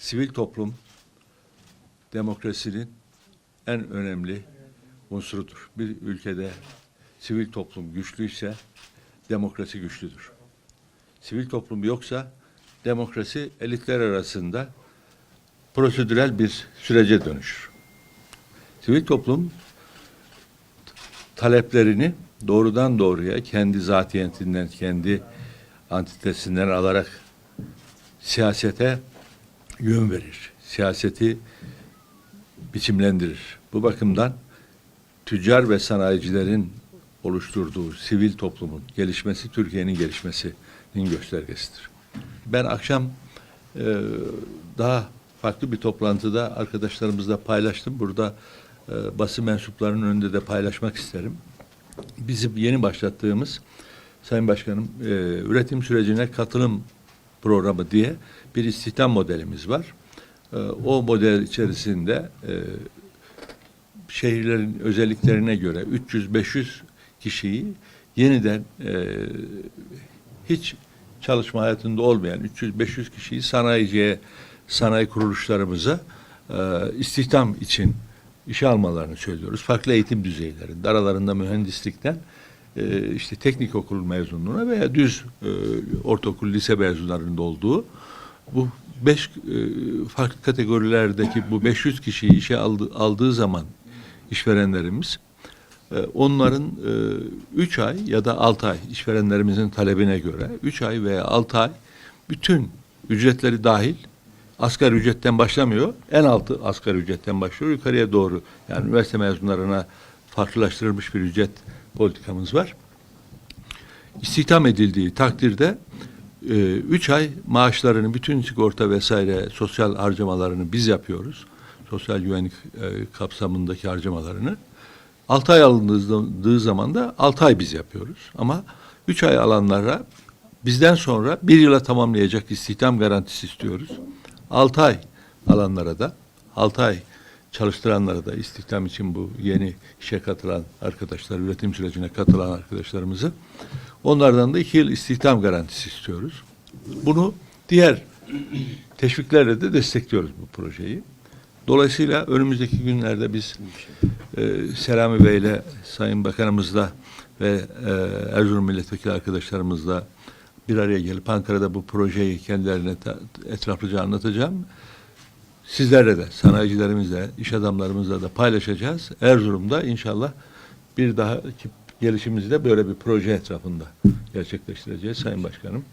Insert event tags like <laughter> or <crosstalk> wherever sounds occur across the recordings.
Sivil toplum demokrasinin en önemli unsurudur. Bir ülkede sivil toplum güçlüyse demokrasi güçlüdür. Sivil toplum yoksa demokrasi elitler arasında prosedürel bir sürece dönüşür. Sivil toplum taleplerini doğrudan doğruya kendi zatiyetinden, kendi antitesinden alarak siyasete yön verir. Siyaseti biçimlendirir. Bu bakımdan tüccar ve sanayicilerin oluşturduğu sivil toplumun gelişmesi Türkiye'nin gelişmesinin göstergesidir. Ben akşam e, daha farklı bir toplantıda arkadaşlarımızla paylaştım. Burada e, basın mensuplarının önünde de paylaşmak isterim. Bizim yeni başlattığımız Sayın Başkanım e, üretim sürecine katılım programı diye bir istihdam modelimiz var. E, o model içerisinde e, şehirlerin özelliklerine göre 300-500 kişiyi yeniden e, hiç çalışma hayatında olmayan 300-500 kişiyi sanayiciye, sanayi kuruluşlarımıza e, istihdam için işe almalarını söylüyoruz. Farklı eğitim düzeylerinde, aralarında mühendislikten e, işte teknik okul mezunluğuna veya düz e, ortaokul, lise mezunlarında olduğu bu beş e, farklı kategorilerdeki bu 500 kişiyi işe aldı, aldığı zaman işverenlerimiz e, onların 3 ay ya da 6 ay işverenlerimizin talebine göre 3 ay veya 6 ay bütün ücretleri dahil asgari ücretten başlamıyor. En altı asgari ücretten başlıyor. Yukarıya doğru yani üniversite mezunlarına farklılaştırılmış bir ücret politikamız var. İstihdam edildiği takdirde e, üç ay maaşlarını, bütün sigorta vesaire sosyal harcamalarını biz yapıyoruz. Sosyal güvenlik e, kapsamındaki harcamalarını. 6 ay alındığı zaman da 6 ay biz yapıyoruz. Ama 3 ay alanlara bizden sonra bir yıla tamamlayacak istihdam garantisi istiyoruz. 6 ay alanlara da 6 ay çalıştıranlara da istihdam için bu yeni işe katılan arkadaşlar, üretim sürecine katılan arkadaşlarımızı onlardan da 2 yıl istihdam garantisi istiyoruz. Bunu diğer teşviklerle de destekliyoruz bu projeyi. Dolayısıyla önümüzdeki günlerde biz e, Selami Bey'le, Sayın Bakanımızla ve e, Erzurum Milletvekili arkadaşlarımızla bir araya gelip Ankara'da bu projeyi kendilerine etraflıca anlatacağım. Sizlerle de, sanayicilerimizle, iş adamlarımızla da paylaşacağız. Erzurum'da inşallah bir daha gelişimizi de böyle bir proje etrafında gerçekleştireceğiz Sayın Başkanım.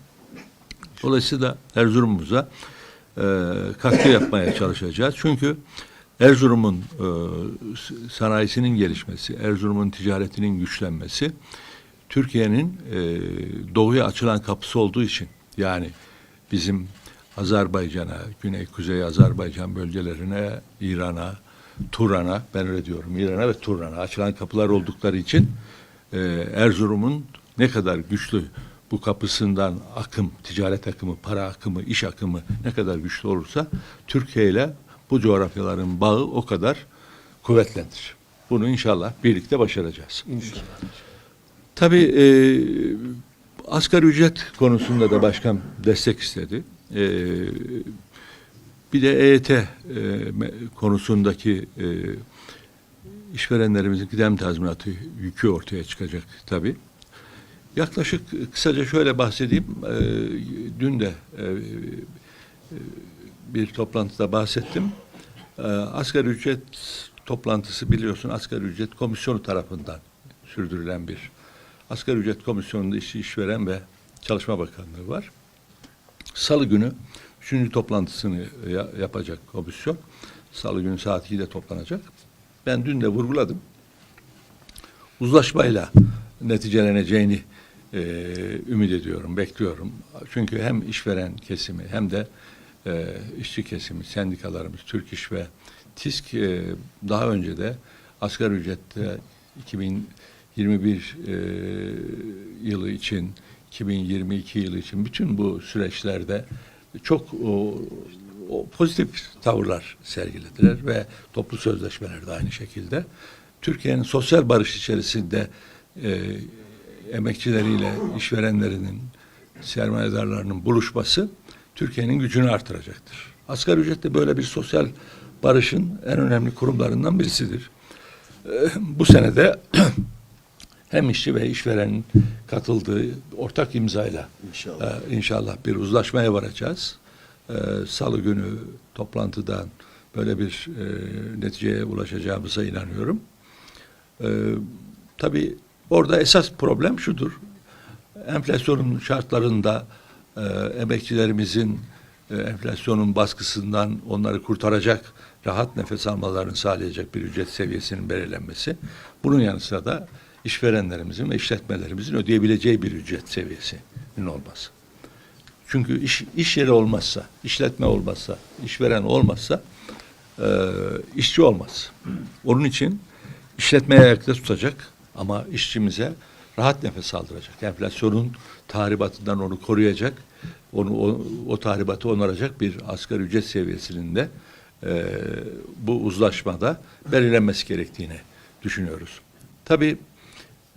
Dolayısıyla Erzurum'umuza e, katkı yapmaya çalışacağız. Çünkü Erzurum'un e, sanayisinin gelişmesi, Erzurum'un ticaretinin güçlenmesi, Türkiye'nin e, doğuya açılan kapısı olduğu için yani bizim Azerbaycan'a, Güney Kuzey Azerbaycan bölgelerine, İran'a, Turan'a, ben öyle diyorum, İran'a ve Turan'a açılan kapılar oldukları için e, Erzurum'un ne kadar güçlü bu kapısından akım, ticaret akımı, para akımı, iş akımı ne kadar güçlü olursa Türkiye ile bu coğrafyaların bağı o kadar kuvvetlenir. Bunu inşallah birlikte başaracağız. Tabii e, asgari ücret konusunda da başkan destek istedi. E, bir de EYT e, me- konusundaki e, işverenlerimizin kıdem tazminatı yükü ortaya çıkacak tabii. Yaklaşık kısaca şöyle bahsedeyim. E, dün de e, e, bir toplantıda bahsettim. E, asgari ücret toplantısı biliyorsun asgari ücret komisyonu tarafından sürdürülen bir asgari ücret komisyonunda işi işveren ve Çalışma Bakanlığı var. Salı günü üçüncü toplantısını ya- yapacak komisyon. Salı günü saat 2'de toplanacak. Ben dün de vurguladım. Uzlaşmayla neticeleneceğini e, ümit ediyorum, bekliyorum. Çünkü hem işveren kesimi hem de e, işçi kesimi, sendikalarımız, Türk İş ve TİSK e, daha önce de asgari ücrette 2021 e, yılı için, 2022 yılı için bütün bu süreçlerde çok o, o pozitif tavırlar sergilediler ve toplu sözleşmeler de aynı şekilde. Türkiye'nin sosyal barış içerisinde e, emekçileriyle işverenlerinin, sermayedarlarının buluşması Türkiye'nin gücünü artıracaktır. Asgari ücret de böyle bir sosyal barışın en önemli kurumlarından birisidir. Ee, bu senede <clears throat> hem işçi ve işverenin katıldığı ortak imzayla İnşallah. e, inşallah bir uzlaşmaya varacağız. Ee, Salı günü toplantıdan böyle bir e, neticeye ulaşacağımıza inanıyorum. Ee, tabii orada esas problem şudur. Enflasyonun şartlarında e, emekçilerimizin e, enflasyonun baskısından onları kurtaracak, rahat nefes almalarını sağlayacak bir ücret seviyesinin belirlenmesi. Bunun yanı sıra da işverenlerimizin ve işletmelerimizin ödeyebileceği bir ücret seviyesinin olması. Çünkü iş, iş yeri olmazsa, işletme olmazsa, işveren olmazsa e, işçi olmaz. Onun için işletmeye ayakta tutacak ama işçimize rahat nefes aldıracak. Enflasyonun tahribatından onu koruyacak, onu o, o tahribatı onaracak bir asgari ücret seviyesinin de e, bu uzlaşmada belirlenmesi gerektiğini düşünüyoruz. Tabii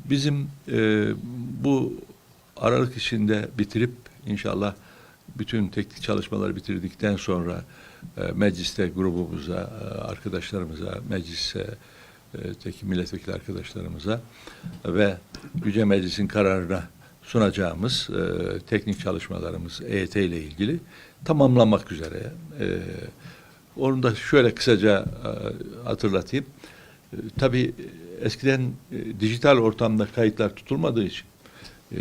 bizim e, bu Aralık içinde bitirip inşallah bütün teknik çalışmaları bitirdikten sonra e, mecliste grubumuza, e, arkadaşlarımıza, meclise, e, teki milletvekili arkadaşlarımıza ve Yüce Meclis'in kararına sunacağımız e, teknik çalışmalarımız EYT ile ilgili tamamlanmak üzere. E, onu da şöyle kısaca e, hatırlatayım. E, tabii eskiden e, dijital ortamda kayıtlar tutulmadığı için e,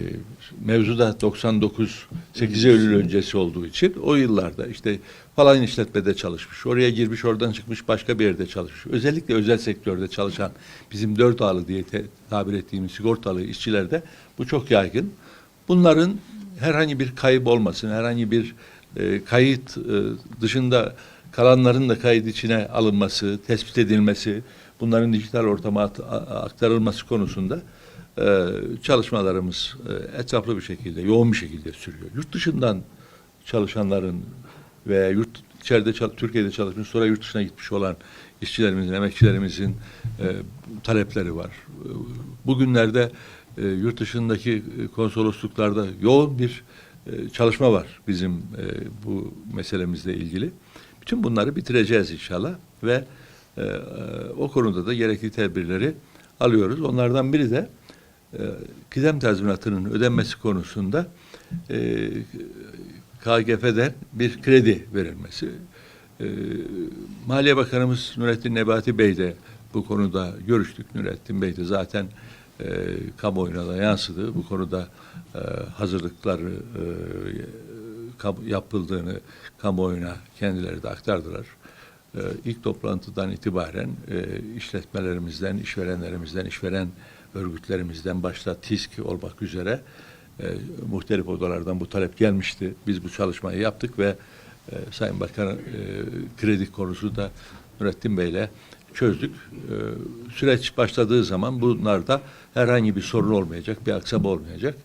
mevzuda 99 8 Eylül öncesi olduğu için o yıllarda işte falan işletmede çalışmış, oraya girmiş, oradan çıkmış, başka bir yerde çalışmış. Özellikle özel sektörde çalışan bizim dört ağlı diye te- tabir ettiğimiz sigortalı işçilerde bu çok yaygın. Bunların herhangi bir kayıp olmasın, herhangi bir e, kayıt e, dışında kalanların da kayıt içine alınması, tespit edilmesi, bunların dijital ortama aktarılması konusunda e, çalışmalarımız e, etraflı bir şekilde, yoğun bir şekilde sürüyor. Yurt dışından çalışanların veya yurt içeride Türkiye'de çalışmış sonra yurt dışına gitmiş olan işçilerimizin, emekçilerimizin e, talepleri var. E, Bugünlerde e, yurt dışındaki e, konsolosluklarda yoğun bir e, çalışma var bizim e, bu meselemizle ilgili. Bütün bunları bitireceğiz inşallah ve e, e, o konuda da gerekli tedbirleri alıyoruz. Onlardan biri de e, kıdem tazminatının ödenmesi konusunda e, KGF'den bir kredi verilmesi. E, Maliye Bakanımız Nurettin Nebati Bey de bu konuda görüştük. Nurettin Bey de zaten e, kamuoyuna da yansıdı. Bu konuda e, hazırlıkları e, yapıldığını kamuoyuna kendileri de aktardılar. E, ilk toplantıdan itibaren e, işletmelerimizden, işverenlerimizden, işveren örgütlerimizden başta TİSK olmak üzere e, muhtelif odalardan bu talep gelmişti. Biz bu çalışmayı yaptık ve e, Sayın Bakan kredi konusu da Nurettin Bey'le çözdük. Süreç başladığı zaman bunlarda herhangi bir sorun olmayacak, bir aksama olmayacak.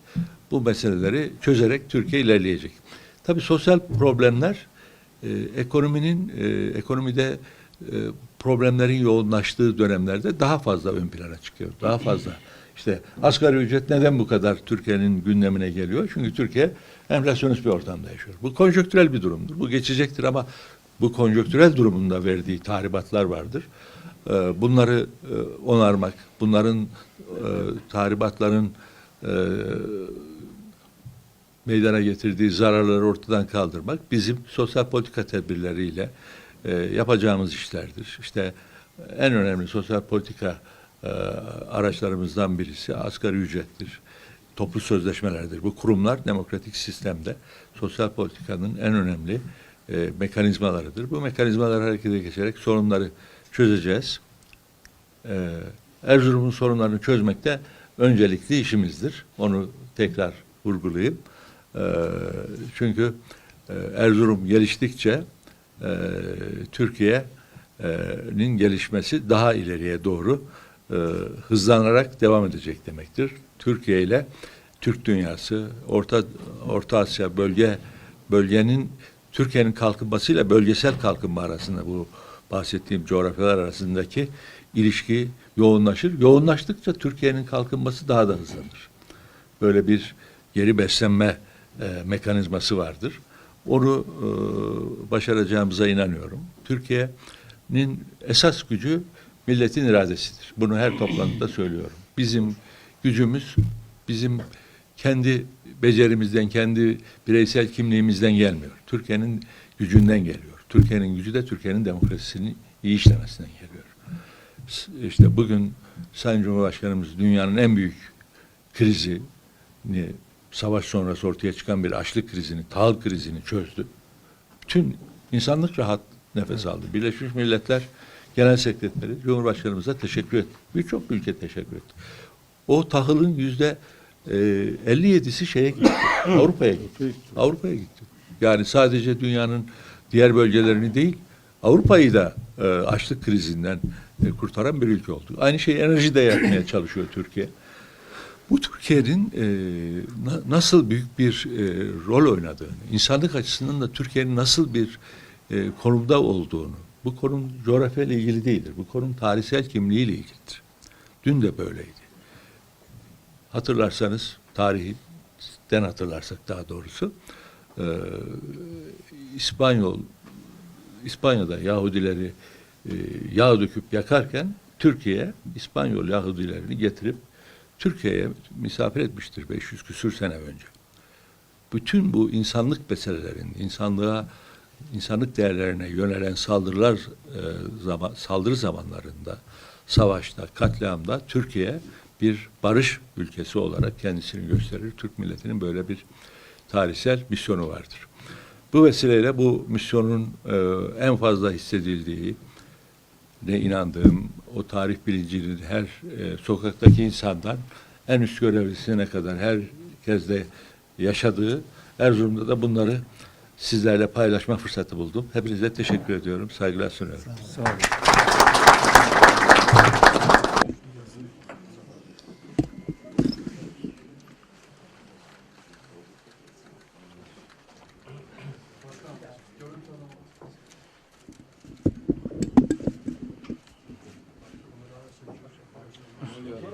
Bu meseleleri çözerek Türkiye ilerleyecek. Tabii sosyal problemler e, ekonominin e, ekonomide e, problemlerin yoğunlaştığı dönemlerde daha fazla ön plana çıkıyor. Daha fazla. İşte asgari ücret neden bu kadar Türkiye'nin gündemine geliyor? Çünkü Türkiye enflasyonist bir ortamda yaşıyor. Bu konjonktürel bir durumdur. Bu geçecektir ama bu konjonktürel durumunda verdiği tahribatlar vardır. E, bunları e, onarmak, bunların e, tahribatların e, meydana getirdiği zararları ortadan kaldırmak bizim sosyal politika tedbirleriyle e, yapacağımız işlerdir. İşte en önemli sosyal politika e, araçlarımızdan birisi asgari ücrettir. Toplu sözleşmelerdir. Bu kurumlar demokratik sistemde sosyal politikanın en önemli e, mekanizmalarıdır. Bu mekanizmaları harekete geçerek sorunları çözeceğiz. E, Erzurum'un sorunlarını çözmek de öncelikli işimizdir. Onu tekrar vurgulayayım. E, çünkü e, Erzurum geliştikçe e, Türkiye'nin gelişmesi daha ileriye doğru e, hızlanarak devam edecek demektir. Türkiye ile Türk dünyası, Orta Orta Asya bölge bölgenin Türkiye'nin kalkınmasıyla bölgesel kalkınma arasında bu bahsettiğim coğrafyalar arasındaki ilişki yoğunlaşır. Yoğunlaştıkça Türkiye'nin kalkınması daha da hızlanır. Böyle bir geri beslenme e, mekanizması vardır. Onu e, başaracağımıza inanıyorum. Türkiye'nin esas gücü milletin iradesidir. Bunu her toplantıda söylüyorum. Bizim gücümüz bizim kendi becerimizden, kendi bireysel kimliğimizden gelmiyor. Türkiye'nin gücünden geliyor. Türkiye'nin gücü de Türkiye'nin demokrasisinin iyi işlemesinden geliyor. İşte bugün Sayın Cumhurbaşkanımız dünyanın en büyük krizini, savaş sonrası ortaya çıkan bir açlık krizini, tahıl krizini çözdü. Bütün insanlık rahat nefes aldı. Birleşmiş Milletler Genel Sekreteri Cumhurbaşkanımıza teşekkür etti. Birçok ülke teşekkür etti. O tahılın yüzde e, 57'si şeye gitti. <coughs> Avrupa'ya gitti. Avrupa'ya gitti. Yani sadece dünyanın diğer bölgelerini değil, Avrupa'yı da e, açlık krizinden e, kurtaran bir ülke oldu. Aynı şeyi enerjide yapmaya çalışıyor Türkiye. Bu Türkiye'nin e, na- nasıl büyük bir e, rol oynadığını, insanlık açısından da Türkiye'nin nasıl bir e, konumda olduğunu, bu konum coğrafyayla ilgili değildir. Bu konum tarihsel kimliğiyle ilgilidir. Dün de böyleydi. Hatırlarsanız, tarihten hatırlarsak daha doğrusu, e, İspanyol, İspanya'da Yahudileri e, yağ döküp yakarken Türkiye İspanyol Yahudilerini getirip Türkiye'ye misafir etmiştir 500 küsür sene önce. Bütün bu insanlık meselelerin, insanlığa, insanlık değerlerine yönelen saldırılar e, zaman, saldırı zamanlarında, savaşta, katliamda Türkiye bir barış ülkesi olarak kendisini gösterir. Türk milletinin böyle bir tarihsel misyonu vardır. Bu vesileyle bu misyonun e, en fazla hissedildiği, ne inandığım o tarih bilincinin her e, sokaktaki insandan en üst görevlisine kadar herkesle yaşadığı Erzurum'da da bunları sizlerle paylaşma fırsatı buldum. Hepinize teşekkür ediyorum. Saygılar sunuyorum. Sağ olun.